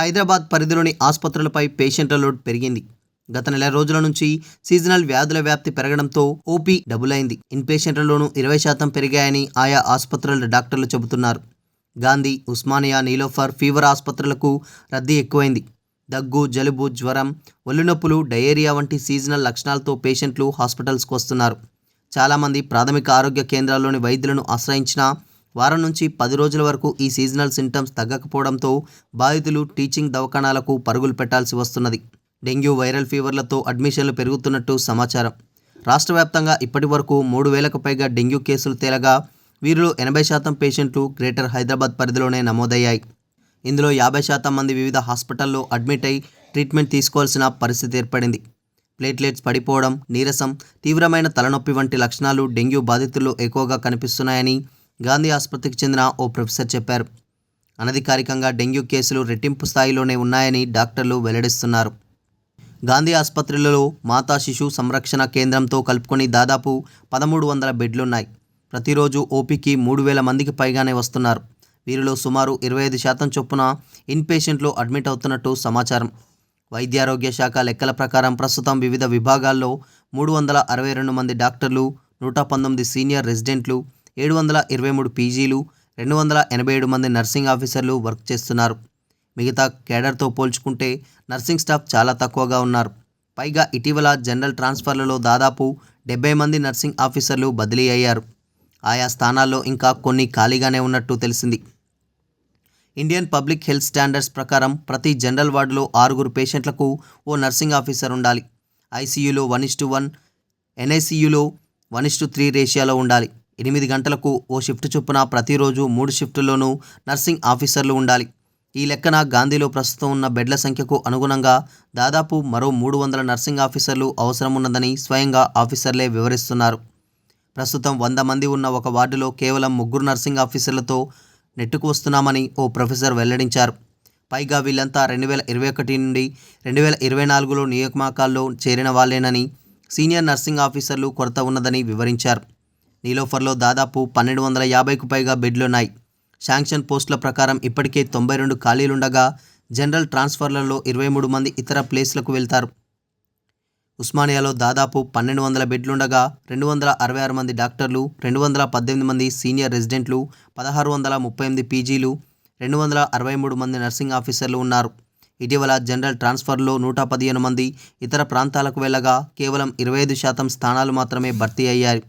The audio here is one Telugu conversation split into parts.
హైదరాబాద్ పరిధిలోని ఆసుపత్రులపై పేషెంట్ల లోడ్ పెరిగింది. గత నెల రోజుల నుంచి సీజనల్ వ్యాధుల వ్యాప్తి పెరగడంతో ఓపీ డబుల్ అయింది ఇన్పేషెంట్లలోనూ ఇరవై శాతం పెరిగాయని ఆయా ఆసుపత్రుల డాక్టర్లు చెబుతున్నారు. గాంధీ ఉస్మానియా నీలోఫర్ ఫీవర్ ఆసుపత్రులకు రద్దీ ఎక్కువైంది. దగ్గు జలుబు జ్వరం ఒళ్ళునొప్పులు డయేరియా వంటి సీజనల్ లక్షణాలతో పేషెంట్లు హాస్పిటల్స్కు వస్తున్నారు. చాలామంది ప్రాథమిక ఆరోగ్య కేంద్రాల్లోని వైద్యులను ఆశ్రయించినా వారం నుంచి పది రోజుల వరకు ఈ సీజనల్ సింటమ్స్ తగ్గకపోవడంతో బాధితులు టీచింగ్ దవాఖానాలకు పరుగులు పెట్టాల్సి వస్తున్నది. డెంగ్యూ వైరల్ ఫీవర్లతో అడ్మిషన్లు పెరుగుతున్నట్టు సమాచారం. రాష్ట్ర వ్యాప్తంగా ఇప్పటి వరకు మూడు వేలకు పైగా డెంగ్యూ కేసులు తేలగా వీరిలో ఎనభై శాతం పేషెంట్లు గ్రేటర్ హైదరాబాద్ పరిధిలోనే నమోదయ్యాయి. ఇందులో యాభై శాతం మంది వివిధ హాస్పిటల్లో అడ్మిట్ అయి ట్రీట్మెంట్ తీసుకోవాల్సిన పరిస్థితి ఏర్పడింది. ప్లేట్లెట్స్ పడిపోవడం నీరసం తీవ్రమైన తలనొప్పి వంటి లక్షణాలు డెంగ్యూ బాధితుల్లో ఎక్కువగా కనిపిస్తున్నాయని గాంధీ ఆసుపత్రికి చెందిన ఓ ప్రొఫెసర్ చెప్పారు. అనధికారికంగా డెంగ్యూ కేసులు రెట్టింపు స్థాయిలోనే ఉన్నాయని డాక్టర్లు వెల్లడిస్తున్నారు. గాంధీ ఆసుపత్రులలో మాతా శిశు సంరక్షణ కేంద్రంతో కలుపుకొని దాదాపు పదమూడు వందల బెడ్లున్నాయి. ప్రతిరోజు ఓపీకి మూడు వేల మందికి పైగానే వస్తున్నారు. వీరిలో సుమారు ఇరవై ఐదు శాతం చొప్పున ఇన్పేషెంట్లు అడ్మిట్ అవుతున్నట్టు సమాచారం. వైద్యారోగ్య శాఖ లెక్కల ప్రకారం ప్రస్తుతం వివిధ విభాగాల్లో మూడు వందల అరవై రెండు మంది డాక్టర్లు నూట పంతొమ్మిది సీనియర్ రెసిడెంట్లు ఏడు వందల ఇరవై మూడు పీజీలు రెండు వందల ఎనభై ఏడు మంది నర్సింగ్ ఆఫీసర్లు వర్క్ చేస్తున్నారు. మిగతా కేడర్తో పోల్చుకుంటే నర్సింగ్ స్టాఫ్ చాలా తక్కువగా ఉన్నారు. పైగా ఇటీవల జనరల్ ట్రాన్స్ఫర్లలో దాదాపు డెబ్బై మంది నర్సింగ్ ఆఫీసర్లు బదిలీ అయ్యారు. ఆయా స్థానాల్లో ఇంకా కొన్ని ఖాళీగానే ఉన్నట్టు తెలిసింది. ఇండియన్ పబ్లిక్ హెల్త్ స్టాండర్డ్స్ ప్రకారం ప్రతి జనరల్ వార్డులో ఆరుగురు పేషెంట్లకు ఓ నర్సింగ్ ఆఫీసర్ ఉండాలి. ఐసీయూలో వన్ ఇస్టు వన్ ఎన్ఐసీయూలో వన్ ఇస్టు త్రీ రేషియాలో ఉండాలి. ఎనిమిది గంటలకు ఓ షిఫ్ట్ చొప్పున ప్రతిరోజు మూడు షిఫ్టుల్లోనూ నర్సింగ్ ఆఫీసర్లు ఉండాలి. ఈ లెక్కన గాంధీలో ప్రస్తుతం ఉన్న బెడ్ల సంఖ్యకు అనుగుణంగా దాదాపు మరో మూడు వందల నర్సింగ్ ఆఫీసర్లు అవసరం ఉన్నదని స్వయంగా ఆఫీసర్లే వివరిస్తున్నారు. ప్రస్తుతం వంద మంది ఉన్న ఒక వార్డులో కేవలం ముగ్గురు నర్సింగ్ ఆఫీసర్లతో నెట్టుకు వస్తున్నామని ఓ ప్రొఫెసర్ వెల్లడించారు. పైగా వీళ్ళంతా రెండు వేల ఇరవై ఒకటి నుండి రెండు వేల ఇరవై నాలుగులో నియామకాల్లో చేరిన వాళ్ళేనని సీనియర్ నర్సింగ్ ఆఫీసర్లు కొరత ఉన్నదని వివరించారు. నీలోఫర్లో దాదాపు పన్నెండు వందల యాభైకు పైగా బెడ్లున్నాయి. శాంక్షన్ పోస్టుల ప్రకారం ఇప్పటికే తొంభై రెండు ఖాళీలుండగా జనరల్ ట్రాన్స్ఫర్లలో ఇరవై మూడు మంది ఇతర ప్లేస్లకు వెళ్తారు. ఉస్మానియాలో దాదాపు పన్నెండు వందల బెడ్లుండగా రెండు వందల అరవై ఆరు మంది డాక్టర్లు రెండు వందల పద్దెనిమిది మంది సీనియర్ రెసిడెంట్లు పదహారు వందల ముప్పై ఎనిమిది పీజీలు రెండు వందల అరవై మూడు మంది నర్సింగ్ ఆఫీసర్లు ఉన్నారు. ఇటీవల జనరల్ ట్రాన్స్ఫర్లో నూట పదిహేను మంది ఇతర ప్రాంతాలకు వెళ్ళగా కేవలం ఇరవై ఐదు శాతం స్థానాలు మాత్రమే భర్తీ అయ్యాయి.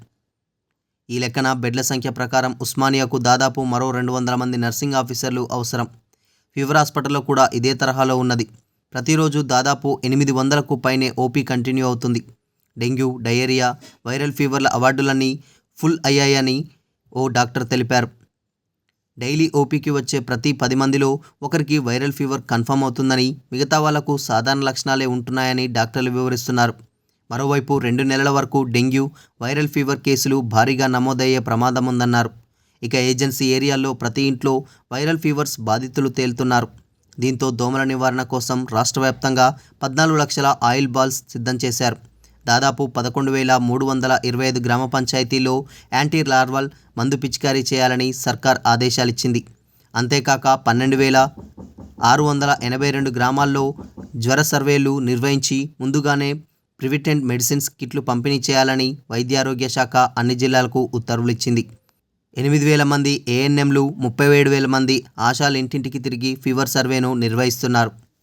ఈ లెక్కన బెడ్ల సంఖ్య ప్రకారం ఉస్మానియాకు దాదాపు మరో రెండు వందల మంది నర్సింగ్ ఆఫీసర్లు అవసరం. ఫీవర్ హాస్పిటల్లో కూడా ఇదే తరహాలో ఉన్నది. ప్రతిరోజు దాదాపు ఎనిమిది వందలకు పైనే ఓపీ కంటిన్యూ అవుతుంది. డెంగ్యూ డయేరియా వైరల్ ఫీవర్ల అవార్డులన్నీ ఫుల్ అయ్యాయని ఓ డాక్టర్ తెలిపారు. డైలీ ఓపీకి వచ్చే ప్రతి పది మందిలో ఒకరికి వైరల్ ఫీవర్ కన్ఫర్మ్ అవుతుందని మిగతా వాళ్ళకు సాధారణ లక్షణాలే ఉంటున్నాయని డాక్టర్లు వివరిస్తున్నారు. మరోవైపు రెండు నెలల వరకు డెంగ్యూ వైరల్ ఫీవర్ కేసులు భారీగా నమోదయ్యే ప్రమాదం ఉందన్నారు ఇక ఏజెన్సీ ఏరియాల్లో ప్రతి ఇంట్లో వైరల్ ఫీవర్స్ బాధితులు తేలుతున్నారు. దీంతో దోమల నివారణ కోసం రాష్ట్ర వ్యాప్తంగా పద్నాలుగు లక్షల ఆయిల్ బాల్స్ సిద్ధం చేశారు. దాదాపు పదకొండు వేల మూడు వందల ఇరవై ఐదు గ్రామ పంచాయతీల్లో యాంటీ లార్వల్ మందు పిచికారీ చేయాలని సర్కార్ ఆదేశాలిచ్చింది. అంతేకాక పన్నెండు వేల ఆరు వందల ఎనభై రెండు గ్రామాల్లో జ్వర సర్వేలు నిర్వహించి ముందుగానే ప్రివిటెంట్ మెడిసిన్స్ కిట్లు పంపిణీ చేయాలని వైద్యారోగ్య శాఖ అన్ని జిల్లాలకు ఉత్తర్వులు ఇచ్చింది ఎనిమిది వేల మంది ఏఎన్ఎంలు ముప్పై ఏడు వేల మంది ఆశాలు ఇంటింటికి తిరిగి ఫీవర్ సర్వేను నిర్వహిస్తున్నారు.